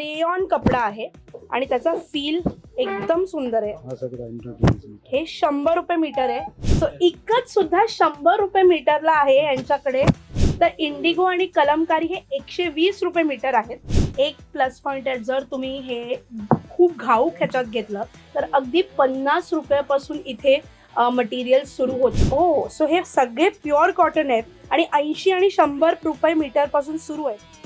Rayon कपडा आहे आणि त्याचा फील एकदम सुंदर आहे. हा शंभर रुपये मीटर आहे. सो इकत सुद्धा शंभर रुपये मीटरला आहे यांच्याकडे. तर इंडिगो आणि कलमकारी हे एकशे वीस रुपये मीटर आहेत. एक प्लस पॉइंट आहे. जर तुम्ही हे खूप घाऊक ह्याच्यात घेतलं तर अगदी पन्नास रुपयापासून इथे मटेरियल सुरू होत. हो सो हे सगळे प्युअर कॉटन आहेत आणि ऐंशी आणि शंभर रुपये मीटरपासून सुरू आहेत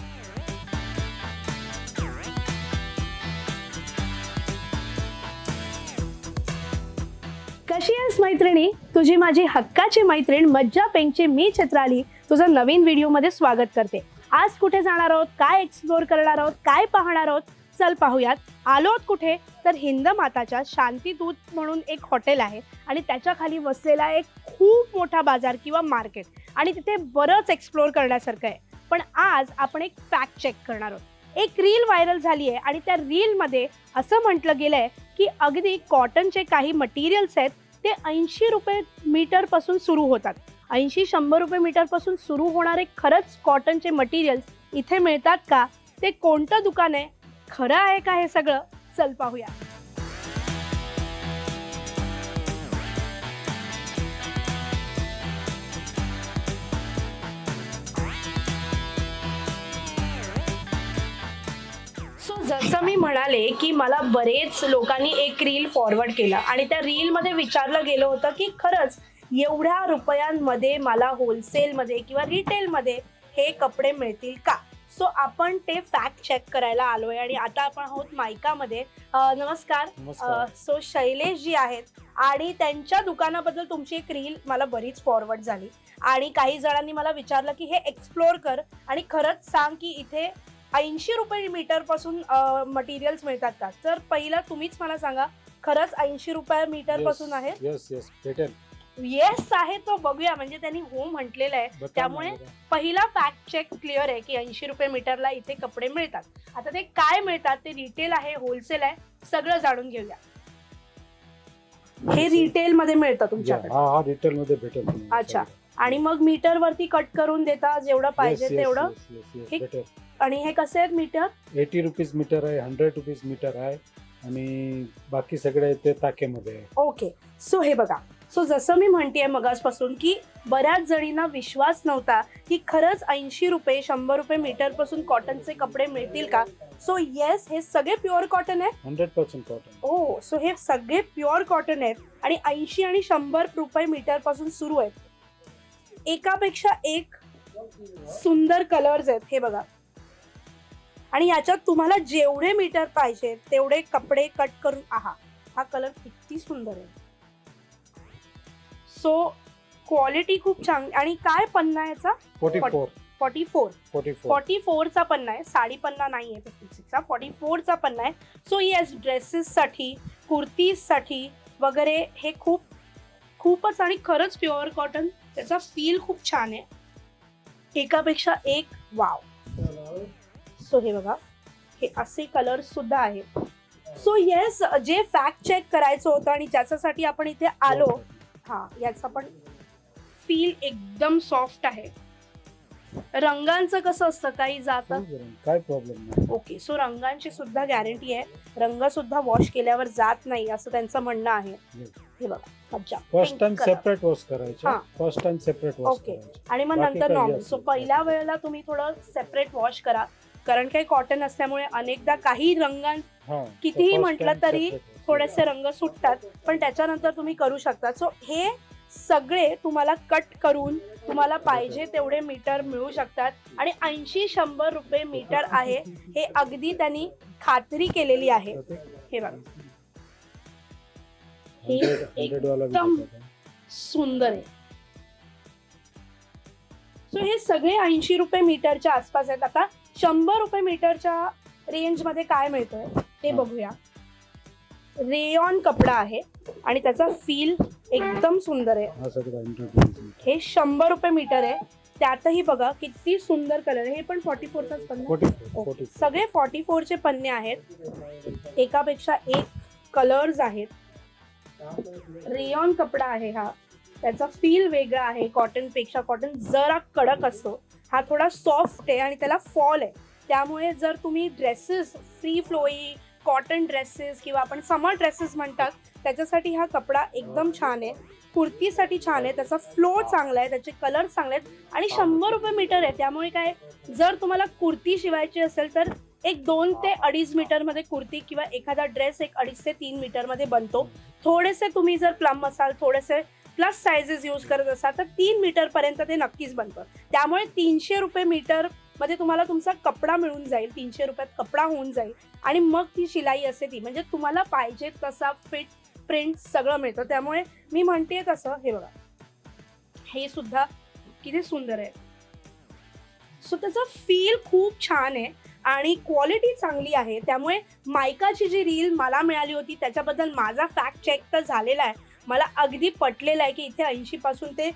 कशी आहेस मैत्रिणी? तुझी माझी हक्काची मैत्रीण मज्जा पेंगची मी चित्राली. तुझं नवीन व्हिडिओमध्ये स्वागत करते. आज कुठे जाणार आहोत? काय एक्सप्लोर करणार आहोत? काय पाहणार आहोत? चल पाहूयात. आलो आहोत कुठे? तर हिंद माताच्या शांतीदूत म्हणून एक हॉटेल आहे आणि त्याच्याखाली वसलेला एक खूप मोठा बाजार किंवा मार्केट आणि तिथे बरंच एक्सप्लोर करण्यासारखं आहे. पण आज आपण एक फॅक्ट चेक करणार आहोत. एक रील व्हायरल झाली आहे आणि त्या रीलमध्ये असं म्हटलं गेलं आहे की अगदी कॉटनचे काही मटेरियल्स आहेत ते ऐंशी रुपये मीटरपासून सुरू होतात. ऐंशी शंभर रुपये मीटरपासून सुरू होणारे खरंच कॉटनचे मटेरियल्स इथे मिळतात का? ते कोणतं दुकान आहे? खरं आहे का हे सगळं? चल पाहूया. जसं मी म्हणाले की मला बरेच लोकांनी एक रील फॉरवर्ड केला आणि त्या रीलमध्ये विचारलं गेलं होतं की खरंच एवढ्या रुपयांमध्ये मला होलसेलमध्ये किंवा रिटेलमध्ये हे कपडे मिळतील का? सो आपण ते फॅक्ट चेक करायला आलोय आणि आता आपण आहोत मायकामध्ये. नमस्कार. नमस्कार. सो शैलेश जी आहेत आणि त्यांच्या दुकानाबद्दल तुमची एक रील मला बरीच फॉरवर्ड झाली. आणि काही जणांनी मला विचारलं की हे एक्सप्लोर कर आणि खरंच सांग की इथे ऐंशी रुपये मीटरपासून मटेरियल्स मिळतात का? तर पहिलं तुम्हीच मला सांगा खरंच ऐंशी रुपये मीटरपासून आहे? येस येस भेटेल. येस आहे तो बघूया. म्हणजे त्यांनी हो म्हटलेलं आहे. त्यामुळे. पहिला फॅक्ट चेक क्लिअर आहे की ऐंशी रुपये मीटरला इथे कपडे मिळतात. आता ते काय मिळतात ते रिटेल आहे होलसेल आहे सगळं जाणून घेऊया. हे रिटेल मध्ये मिळतं तुमच्याकडे. हा हा डिटेल मध्ये भेटेल अच्छा. आणि मग मीटर वरती कट करून देता जेवढं पाहिजे तेवढं. हे- भेटेल आणि हे कसे आहेत मीटर एटी रुपीज मीटर आहे हंड्रेड रुपीज मीटर आहे. आणि बाकी सगळे ते टाकेमध्ये आहे. ओके सो हे बघा. सो जसं मी म्हणतेय मगासपासून की बऱ्याच जणींना विश्वास नव्हता की खरंच ऐंशी रुपये शंभर रुपये मीटरपासून कॉटनचे कपडे मिळतील का? सो येस हे सगळे प्युअर कॉटन आहे hundred percent cotton oh so हे सगळे प्युअर कॉटन आहेत. आणि ऐंशी आणि शंभर रुपये मीटरपासून सुरू आहेत. एकापेक्षा एक सुंदर कलर्स आहेत हे बघा. आणि याच्यात तुम्हाला जेवढे मीटर पाहिजे तेवढे कपडे कट करून आहा. हा कलर किती सुंदर आहे. सो क्वालिटी खूप छान आणि काय पन्ना आहे याचा? Forty four forty four forty four forty फोरचा पन्ना आहे साडी पन्ना नाही आहे फिफ्टी सिक्सचा फॉर्टी फोरचा पन्ना आहे. सो येस ड्रेसेससाठी कुर्तीजसाठी वगैरे हे खूप खूपच आणि खरंच प्युअर कॉटन त्याचा फील खूप छान आहे. एकापेक्षा एक वाव सो हे बघा. हे असे कलर सुद्धा आहेत सो येस जे फॅक्ट चेक करायचं होतं आणि ज्याच्यासाठी आपण इथे आलो हा याचा पण फील एकदम सॉफ्ट आहे. रंगांचं कसं असतं? काही जातं? काय प्रॉब्लेम नाही. ओके सो रंगांची सुद्धा गॅरंटी आहे. रंग सुद्धा वॉश केल्यावर जात नाही असं त्यांचं म्हणणं आहे. हे बघा अच्छा फर्स्ट टाइम. सेपरेट वॉश करायचं. हा. First time separate wash. करायचं. आणि मग बाकी नंतर काही नॉर्मल. सो पहिल्या वेळेला तुम्ही थोडं सेपरेट वॉश करा. कारण काही कॉटन असल्यामुळे अनेकदा काही रंगां हा. कितीही first म्हटलं time तरी separate wash. थोडेसे रंग सुटतात पण त्याच्यानंतर तुम्ही करू शकता. सो हे सगळे तुम्हाला कट करून तुम्हाला पाहिजे तेवढे मीटर मिळू शकतात. आणि ऐंशी शंभर रुपये मीटर आहे. हे अगदी त्यांनी खात्री केलेली आहे. हे बघा. हे 100 100 वाला भी एकदम-. सुंदर आहे. सो हे सगळे ऐंशी रुपये मीटरच्या आसपास आहेत. आता शंभर रुपये मीटरच्या रेंजमध्ये काय मिळतंय ते हा. बघूया. रेयॉन कपडा आहे आणि त्याचा फील एकदम सुंदर आहे. हा शंभर रुपये मीटर आहे. त्यातही बघा किती सुंदर कलर हे पण फॉर्टी फोरचाच पन्ना. सगळे फॉर्टी फोरचे पन्ने आहेत. एकापेक्षा एक कलर्स आहेत. रेयॉन कपडा आहे हा. त्याचा फील वेगळा आहे कॉटनपेक्षा. कॉटन जरा कडक असतो. हा थोडा सॉफ्ट आहे आणि त्याला फॉल आहे. त्यामुळे जर तुम्ही dresses free flowy cotton dresses किंवा आपण समर ड्रेसेस म्हणतात त्याच्यासाठी हा कपडा एकदम छान आहे. कुर्तीसाठी छान आहे. त्याचा फ्लो चांगला आहे. त्याचे कलर चांगले आहेत. आणि शंभर रुपये मीटर आहे. त्यामुळे काय जर तुम्हाला कुर्ती शिवायची असेल तर एक दोन ते अडीच मीटरमध्ये कुर्ती किंवा एखादा ड्रेस एक अडीच ते तीन मीटरमध्ये बनतो. थोडेसे तुम्ही जर प्लम असाल थोडेसे प्लस सायझेस यूज करत असाल तर तीन मीटरपर्यंत ते नक्कीच बनतं. त्यामुळे तीनशे रुपये मीटरमध्ये तुम्हाला तुमचा कपडा मिळून जाईल तीनशे रुपयात कपडा होऊन जाईल आणि मग ती शिलाई असते ती. म्हणजे तुम्हाला पाहिजे तसा फिट प्रिंट सगळं मिळतं. त्यामुळे मी म्हणते तसं हे बघा. हे सुद्धा किती सुंदर आहे. सो त्याचा फील खूप छान आहे. आणि क्वालिटी चांगली आहे. त्यामुळे मायकाची जी रील मला मिळाली होती त्याच्याबद्दल माझा फॅक्ट चेक तर झालेला आहे. मला अगदी पटलेलं आहे की इथे ऐंशी पासून ते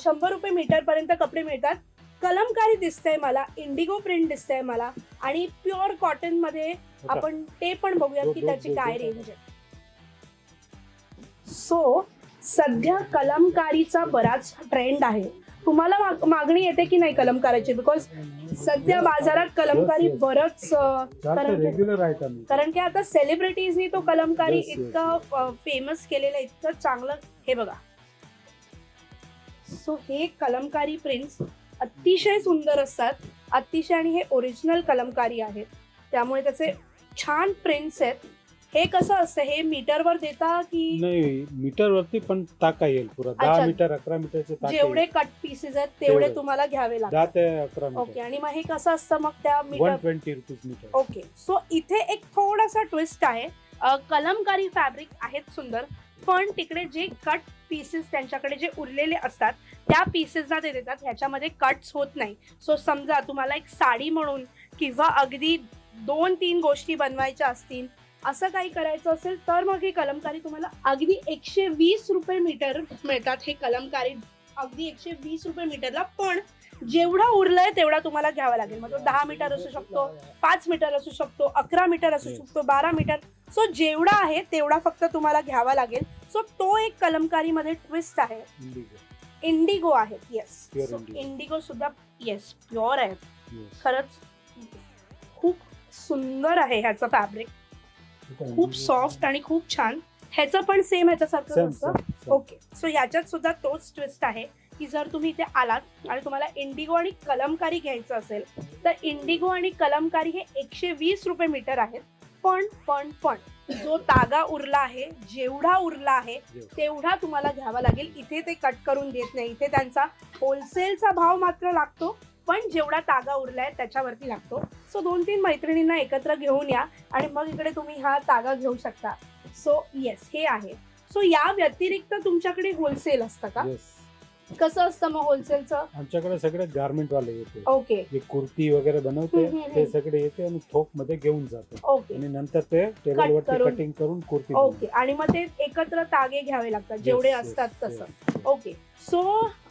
शंभर रुपये मीटरपर्यंत कपडे मिळतात. कलमकारी दिसतंय मला इंडिगो प्रिंट दिसतंय मला आणि प्युअर कॉटनमध्ये आपण ते पण बघूयात की दो- दो- त्याची काय रेंज आहे. सो सध्या कलमकारीचा बराच ट्रेंड आहे. तुम्हाला माग- मागणी येते की नाही कलमकाराची? बिकॉज सध्या बाजारात कलमकारी. बरंच कारण की- कारण आता सेलिब्रिटीजनी तो कलमकारी इतकं फेमस केलेलं इतकं चांगलं. हे बघा. सो हे कलमकारी प्रिंट्स अतिशय सुंदर असतात. अतिशय आणि हे ओरिजिनल कलमकारी आहेत. त्यामुळे त्याचे छान प्रिंट्स आहेत. हे कसं असतं? हे मीटरवर देता की नाही मीटर वरती पण टाका येईल पुरा. दहा अच्छा. मीटर अकरा मीटरचे टाके जेवढे येईल. कट पीसेस आहेत तेवढे तेवढे. तुम्हाला घ्यावे दहा लागतात ते अकरा ओके मीटर आणि मग हे कसं असतं मग त्या one metre twenty rupees metre. Okay so इथे एक थोडासा ट्विस्ट आहे. अ, कलमकारी फॅब्रिक आहेत सुंदर पण तिकडे जे कट पीसेस त्यांच्याकडे जे उरलेले असतात त्या पीसेसना ते देतात. ह्याच्यामध्ये कट्स होत नाही. सो समजा तुम्हाला एक साडी म्हणून किंवा अगदी दोन तीन गोष्टी बनवायच्या असतील असं काही करायचं असेल तर मग हे कलमकारी तुम्हाला अगदी एकशे वीस रुपये मीटर मिळतात हे कलमकारी. अगदी एकशे वीस रुपये मीटरला पण जेवढा उरलंय तेवढा तुम्हाला घ्यावा लागेल. मग तो दहा मीटर असू शकतो पाच मीटर असू शकतो अकरा मीटर असू. शकतो बारा मीटर. सो जेवढा आहे तेवढा फक्त तुम्हाला घ्यावा लागेल. सो तो एक कलमकारीमध्ये ट्विस्ट आहे. इंडिगो आहेत येस. इंडिगो सुद्धा येस प्युअर Yes. खरंच खूप सुंदर आहे ह्याचं फॅब्रिक खूप सॉफ्ट आणि खूप छान. ह्याचं पण सेम ह्याच्यासारखं असतं. ओके सो याच्यात सुद्धा तोच ट्विस्ट आहे की जर तुम्ही इथे आलात आणि तुम्हाला इंडिगो आणि कलमकारी घ्यायचं असेल तर इंडिगो आणि कलमकारी हे एकशे वीस रुपये मीटर आहेत. पण पण पण जो तागा उरला आहे जेवढा उरला आहे. तेवढा तुम्हाला घ्यावा लागेल. इथे ते कट करून देत नाही. इथे त्यांचा होलसेलचा भाव मात्र लागतो. पण जेवढा तागा उरलाय त्याच्यावरती लागतो. सो दोन तीन मैत्रिणींना एकत्र घेऊन या आणि मग इकडे तुम्ही हा तागा घेऊ शकता. सो येस हे आहे. सो या व्यतिरिक्त तुमच्याकडे होलसेल असतं का. कसं असतं मग होलसेलचं आमच्याकडे सगळे गारमेंट वाले येते. ओके जे कुर्ती वगैरे बनवते हम्म, हम्म, ते हम्म. सगळे येते आणि थोकमध्ये घेऊन जाते. ओके आणि नंतर ते टेबल वरती करून. कटिंग करून कुर्ती ओके आणि मग ते एकत्र तागे घ्यावे लागतात जेवढे असतात. तसं. Okay so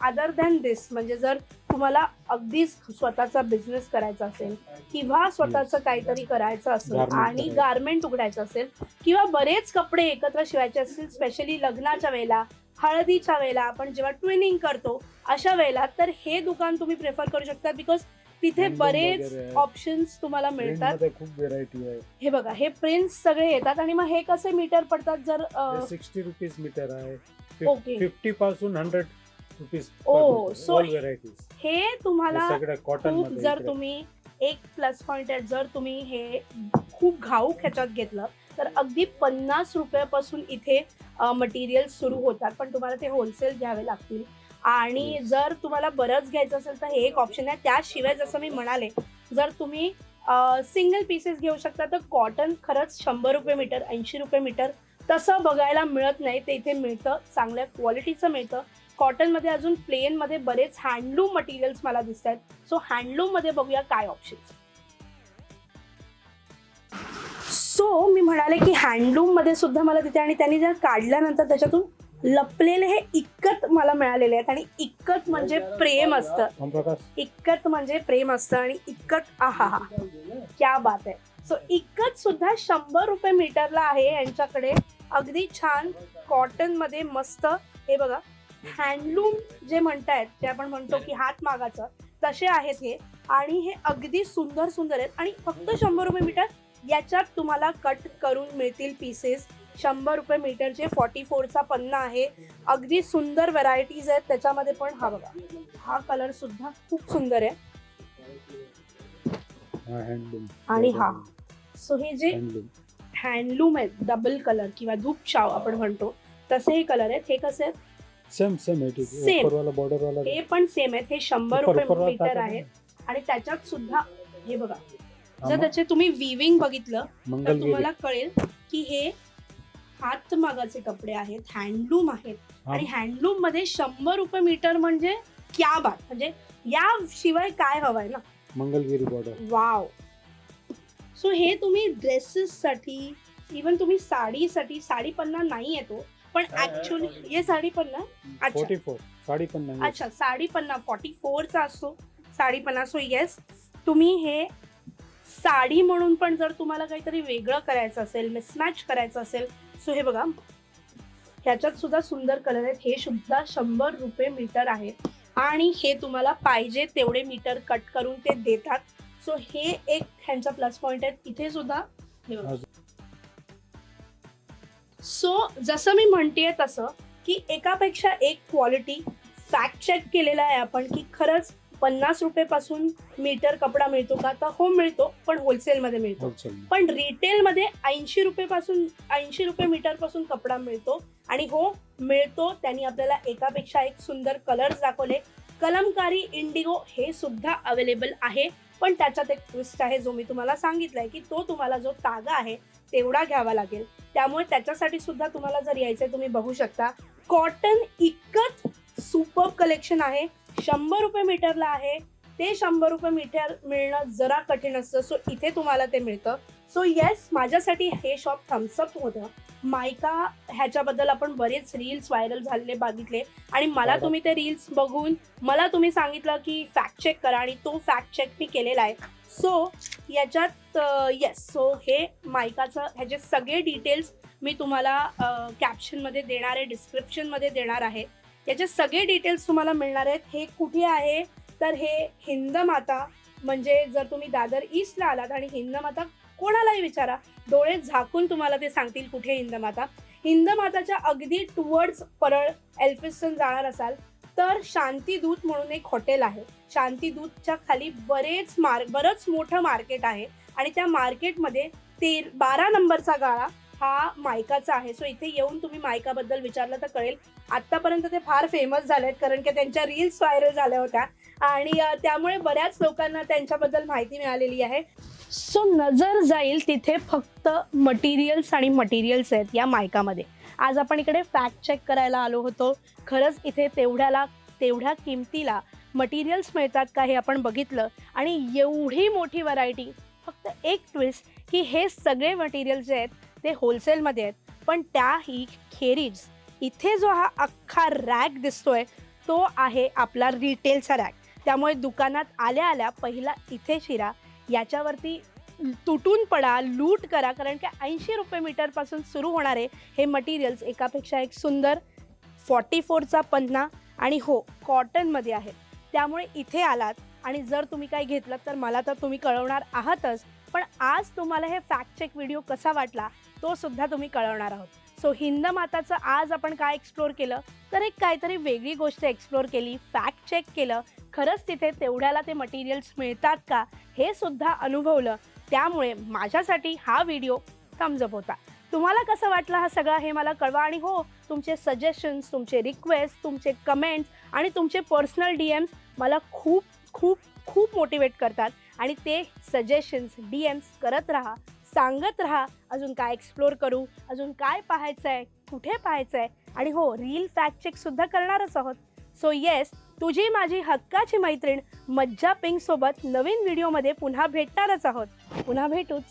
other than this म्हणजे जर तुम्हाला अगदीच स्वतःचा बिझनेस करायचा असेल किंवा स्वतःचं काहीतरी करायचं असेल आणि. गारमेंट उघडायचं असेल किंवा बरेच कपडे एकत्र शिवायचे असतील स्पेशली लग्नाच्या वेळेला हळदीच्या वेळेला आपण जेव्हा ट्विनिंग करतो अशा वेळेला तर हे दुकान तुम्ही प्रेफर करू शकता बिकॉज तिथे बरेच. ऑप्शन्स तुम्हाला मिळतात. खूप व्हेरायटी आहे. हे बघा हे प्रिंट्स सगळे येतात आणि मग हे कसे मीटर पडतात जर सिक्स्टी रुपीज मीटर आहे. ओके. फिफ्टी पासून hundred rupees Oh, so- all varieties हे तुम्हाला सगळं कॉटन खूप जर. तुम्ही एक प्लस पॉइंट आहे जर तुम्ही हे खूप घाऊक ह्याच्यात घेतलं तर अगदी पन्नास रुपयापासून इथे मटेरियल सुरू होतात पण तुम्हाला ते होलसेल घ्यावे लागतील आणि. जर तुम्हाला बरंच घ्यायचं असेल तर हे एक ऑप्शन आहे त्याशिवाय जसं मी म्हणाले जर तुम्ही सिंगल पीसेस घेऊ शकता तर कॉटन खरंच शंभर रुपये मीटर ऐंशी रुपये मीटर तसं बघायला मिळत नाही. ते इथे मिळतं चांगल्या क्वालिटीचं मिळतं. कॉटनमध्ये अजून प्लेनमध्ये बरेच हँडलूम मटेरियल्स मला दिसत आहेत सो हँडलूममध्ये बघूया काय ऑप्शन्स सो मी म्हणाले की हँडलूममध्ये सुद्धा मला तिथे आणि त्यांनी जर काढल्यानंतर त्याच्यातून लपलेले हे इक्कत मला मिळालेले आहेत. आणि इक्कत म्हणजे प्रेम असतं. इक्कत म्हणजे प्रेम असतं आणि इक्कत आहा हा क्या बात आहे. सो इक्कत सुद्धा शंभर रुपये मीटरला आहे यांच्याकडे. अगदी छान कॉटनमध्ये मस्त. हे बघा हँडलूम जे म्हणतायत ते आपण म्हणतो की हात मागाचं तसे आहेत हे. आणि हे अगदी सुंदर सुंदर आहेत. आणि फक्त शंभर रुपये मीटर याच्यात तुम्हाला कट करून मिळतील पीसेस शंभर रुपये मीटरचे फॉर्टी फोरचा पन्ना आहे. अगदी सुंदर व्हरायटीज आहेत. त्याच्यामध्ये पण हा बघा हा कलर सुद्धा खूप सुंदर आहे. आणि हा. सो हे जे हँडलूम आहेत डबल कलर किंवा धूप शाव आपण म्हणतो तसे हे कलर आहेत. हे कसे आहेत? सेम सेम बॉर्डर वाला हे पण सेम आहेत. हे शंभर रुपये मीटर आहेत. आणि त्याच्यात सुद्धा हे बघा. जर त्याचे तुम्ही विविंग बघितलं तर तुम्हाला कळेल की हे हातमागाचे कपडे आहेत हँडलूम आहेत. आणि हँडलूममध्ये शंभर रुपये मीटर म्हणजे क्या बात? म्हणजे याशिवाय काय हवंय ना? मंगलगिरी बॉर्डर वाव सो हे तुम्ही ड्रेसेस साठी इवन तुम्ही साडीसाठी साडी पन्ना नाही येतो पण ऍक्च्युली हे साडी पन्ना अच्छा. फोर्टी फोर साडी अच्छा पन्ना फॉर्टी फोरचा असतो साडी पन्ना सो येस तुम्ही हे साडी म्हणून पण जर तुम्हाला काहीतरी वेगळं करायचं असेल मिसमॅच करायचं असेल सो हे बघा ह्याच्यात सुद्धा सुंदर कलर आहेत. हे सुद्धा शंभर रुपये मीटर आहेत. आणि हे तुम्हाला पाहिजे तेवढे मीटर कट करून ते देतात. सो हे एक ह्यांचा प्लस पॉइंट आहे. इथे सुद्धा हे सो जसं मी म्हणतेय तसं की एकापेक्षा एक क्वालिटी फॅक्ट चेक केलेला आहे आपण की खरंच पन्नास रुपयेपासून मीटर कपडा मिळतो का? तर हो मिळतो पण होलसेलमध्ये मिळतो. पण रिटेलमध्ये ऐंशी रुपयेपासून ऐंशी रुपये मीटरपासून कपडा मिळतो. आणि हो मिळतो त्यांनी आपल्याला एकापेक्षा एक सुंदर कलर्स दाखवले. कलमकारी इंडिगो हे सुद्धा अवेलेबल आहे. पण त्याच्यात एक ट्विस्ट आहे जो मी तुम्हाला सांगितलाय की तो तुम्हाला जो तागा आहे तेवढा घ्यावा लागेल. त्यामुळे त्याच्यासाठी सुद्धा तुम्हाला जर यायचंय तुम्ही बघू शकता. कॉटन इतकंच सुपर कलेक्शन आहे. शंभर रुपये मीटरला आहे. ते शंभर रुपये मीटर मिळणं जरा कठीण असतं. सो इथे तुम्हाला ते मिळतं. सो येस माझ्यासाठी हे शॉप थम्सअप होतं. मायका ह्याच्याबद्दल आपण बरेच रील्स व्हायरल झालेले बघितले. आणि मला बरं. तुम्ही ते रील्स बघून मला तुम्ही सांगितलं की फॅक्ट चेक करा आणि तो फॅक्ट चेक मी केलेला आहे. सो याच्यात येस सो हे मायकाचं ह्याचे सगळे डिटेल्स मी तुम्हाला कॅप्शनमध्ये देणार आहे डिस्क्रिप्शनमध्ये देणार आहे. याचे सगळे डिटेल्स तुम्हाला मिळणार आहेत. हे कुठे आहे? तर हे हिंदमाता म्हणजे जर तुम्ही दादर ईस्टला आलात आणि हिंदमाता कोणालाही विचारा. डोळे झाकून तुम्हाला ते सांगतील कुठे हिंदमाता हिंदमाताच्या अगदी टुवर्ड्स परळ एल्फिस्टन जाणार असाल तर शांतीदूत म्हणून एक हॉटेल आहे. शांतीदूतच्या खाली बरेच मार्क बरंच मोठं मार्केट आहे आणि त्या मार्केटमध्ये ते बारा नंबरचा गाळा हा मायकाचा आहे. सो इथे येऊन तुम्ही मायकाबद्दल विचारलं तर कळेल. आत्तापर्यंत ते फार फेमस झाले आहेत कारण की त्यांच्या रील्स व्हायरल झाल्या होत्या. आणि त्यामुळे बऱ्याच लोकांना त्यांच्याबद्दल माहिती मिळालेली आहे. सो नजर जाईल तिथे फक्त मटेरियल्स आणि मटेरियल्स आहेत या मायकामध्ये. आज आपण इकडे फॅक्ट चेक करायला आलो होतो. खरंच इथे तेवढ्याला तेवढ्या किमतीला मटेरियल्स मिळतात का हे आपण बघितलं. आणि एवढी मोठी व्हरायटी फक्त एक ट्विस्ट की हे सगळे मटेरियल्स जे आहेत ते होलसेलमध्ये आहेत. पण त्याही खेरीज इथे जो हा अख्खा रॅक दिसतोय तो आहे आपला रिटेलचा रॅक त्यामुळे दुकानात आल्या आल्या पहिला इथे शिरा याच्यावरती तुटून पडा लूट करा कारण की ऐंशी रुपये मीटरपासून सुरू होणारे हे मटेरियल्स एकापेक्षा एक सुंदर फॉर्टी फोरचा पन्ना आणि हो कॉटनमध्ये आहे. त्यामुळे इथे आलात आणि जर तुम्ही काही घेतलं तर मला तर तुम्ही कळवणार आहातच. पण आज तुम्हाला हे फॅक्ट चेक व्हिडिओ कसा वाटला तो सुद्धा तुम्ही कळवणार आहोत. सो हिंद माताचं आज आपण काय एक्सप्लोर केलं? तर एक काहीतरी वेगळी गोष्ट एक्सप्लोर केली फॅक्ट चेक केलं. खरंच तिथे तेवढ्याला ते मटेरियल्स मिळतात का? हे सुद्धा अनुभवलं. त्यामुळे माझ्यासाठी हा व्हिडिओ थम्सअप होता तुम्हाला कसं वाटलं हा सगळा हे मला कळवा आणि हो तुमचे सजेशन्स तुमचे रिक्वेस्ट तुमचे कमेंट्स आणि तुमचे पर्सनल डी एम्स मला खूप खूप खूप मोटिवेट करतात. आणि ते सजेशन्स डी एम्स करत राहा. सांगत राहा. अजून काय एक्सप्लोर करू? अजून काय पाहायचं आहे कुठे पाहायचं आहे आणि हो रील फॅक्ट चेकसुद्धा करणारच आहोत. सो येस तुझी माझी हक्काची मैत्रीण मज्जा पिंकसोबत नवीन व्हिडिओमध्ये पुन्हा भेटणारच आहोत. पुन्हा भेटूच.